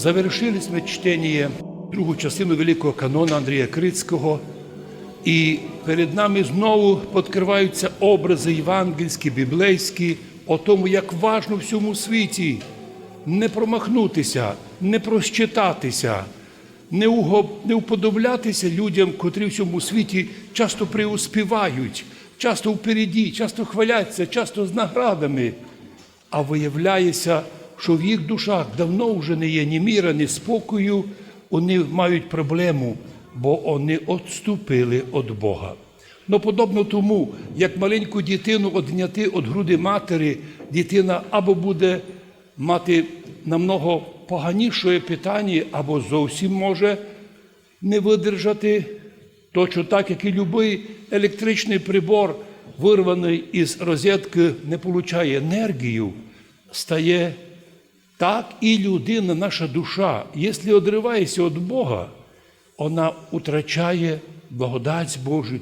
Завершили ми чтення другу частину великого канона Андрія Крицького, і перед нами знову відкриваються образи євангельські, біблейські, о тому, як важно в всьому світі не промахнутися, не уго... не уподоблятися людям, котрі в цьому світі часто преуспівають, часто впереді, часто хваляться, часто з наградами. А виявляється, що в їх душах давно вже не є ні міра, ні спокою, вони мають проблему, бо вони відступили від Бога. Ну, подобно тому, як маленьку дитину одняти від груди матері, дитина або буде мати намного поганіше питання, або зовсім може не видержати, точно так, як і будь-який електричний прибор, вирваний із розетки, не получає енергію, стає так і людина, наша душа, якщо одривається від Бога, вона втрачає благодать Божу,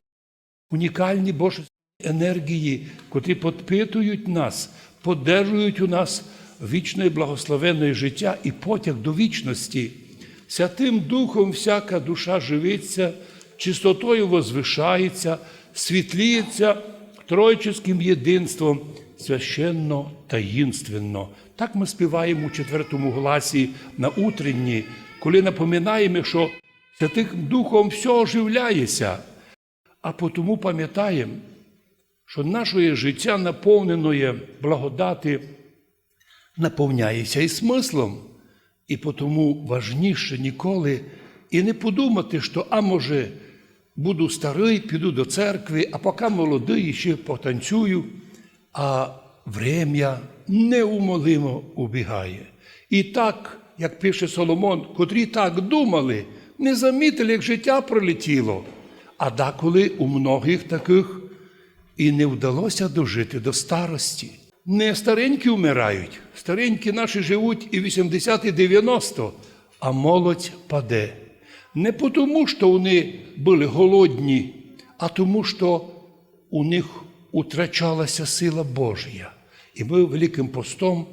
унікальні Божі енергії, котрі підпитують нас, подержують у нас вічне і благословенне життя і потяг до вічності. Святим Духом всяка душа живиться, чистотою возвишається, світліється тройческим єдинством, священно таїнственно. Так ми співаємо у четвертому гласі на утренні, коли напоминаємо, що Святим Духом все оживляється, а потому пам'ятаємо, що наше життя наповнене благодати наповняється і смислом, і тому важніше ніколи і не подумати, що, а може, буду старий, піду до церкви, а поки молодий, ще потанцюю, а врем'я неумолимо убігає. І так, як пише Соломон, котрі так думали, не замітили, як життя пролетіло. А деколи у многих таких і не вдалося дожити до старості. Не старенькі вмирають, старенькі наші живуть і 80, і 90, а молодь паде. Не тому, що вони були голодні, а тому, що у них утрачалася сила Божія. І ми Великим постом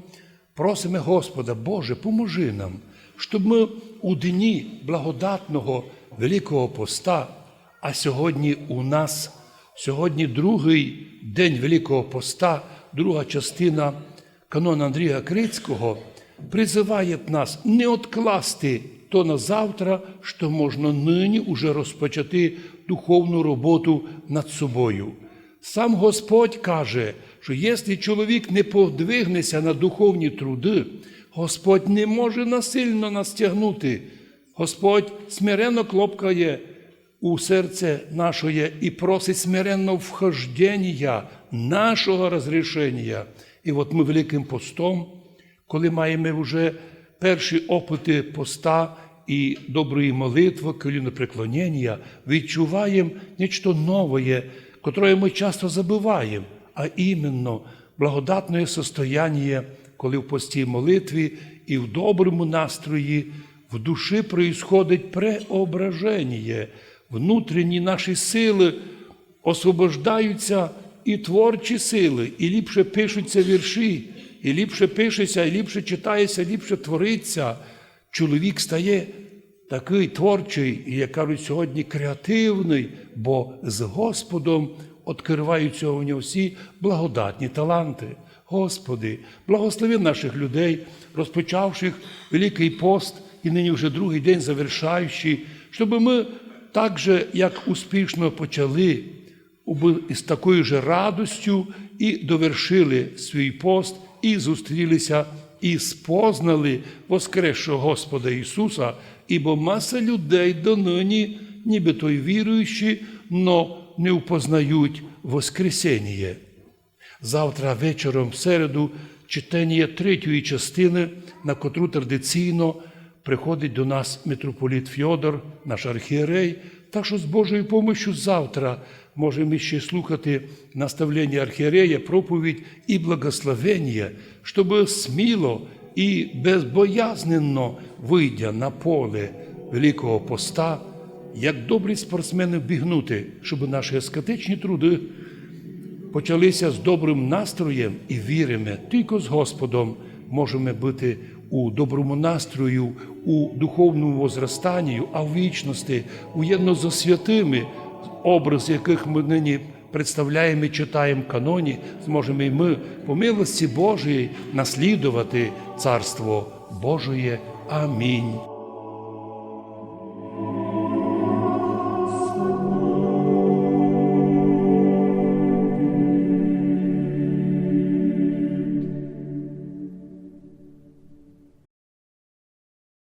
просимо Господа, Боже, поможи нам, щоб ми у дні благодатного Великого поста, а сьогодні у нас, сьогодні другий день Великого поста, друга частина канона Андрія Крицького, призиває нас не відкласти то на завтра, що можна нині уже розпочати духовну роботу над собою. Сам Господь каже, що якщо чоловік не подвигнеться на духовні труди, Господь не може насильно нас тягнути. Господь смиренно клопкає у серце наше і просить смиренно вхождення нашого розрішення. І от ми Великим постом, коли маємо вже перші опити поста і доброї молитви, колінопреклонення, відчуваємо нечто нове, котре ми часто забуваємо, а іменно благодатне состояние, коли в постій молитві і в доброму настрої в душі происходить преображення, внутрішні наші сили освобождаються і творчі сили, і ліпше пишуться вірші, і ліпше пишеться, і ліпше читається, і ліпше твориться. Чоловік стає такий творчий, і, як кажуть, сьогодні креативний, бо з Господом відкриваються у нього всі благодатні таланти. Господи, благослови наших людей, розпочавших Великий пост і нині вже другий день завершаючи, щоб ми так же, як успішно почали, з такою же радостю і довершили свій пост, і зустрілися, і спознали воскресшого Господа Ісуса, ібо маса людей донині, ніби той віруючі, но не впознають Воскресення. Завтра вечором, в середу, читання третьої частини, на котру традиційно приходить до нас митрополіт Фьодор, наш архієрей. Так що з Божою допомогою завтра можемо ще слухати наставлення архієрея, проповідь і благословення, щоб сміло і безбоязненно, вийдя на поле Великого поста, як добрі спортсмени бігнути, щоб наші аскетичні труди почалися з добрим настроєм і віримо, тільки з Господом можемо бути у доброму настрою, у духовному возрастанні, а в вічності, уєдно зо святими, образ яких ми нині представляємо і читаємо каноні, зможемо і ми по милості Божої наслідувати Царство Божоє. Амінь.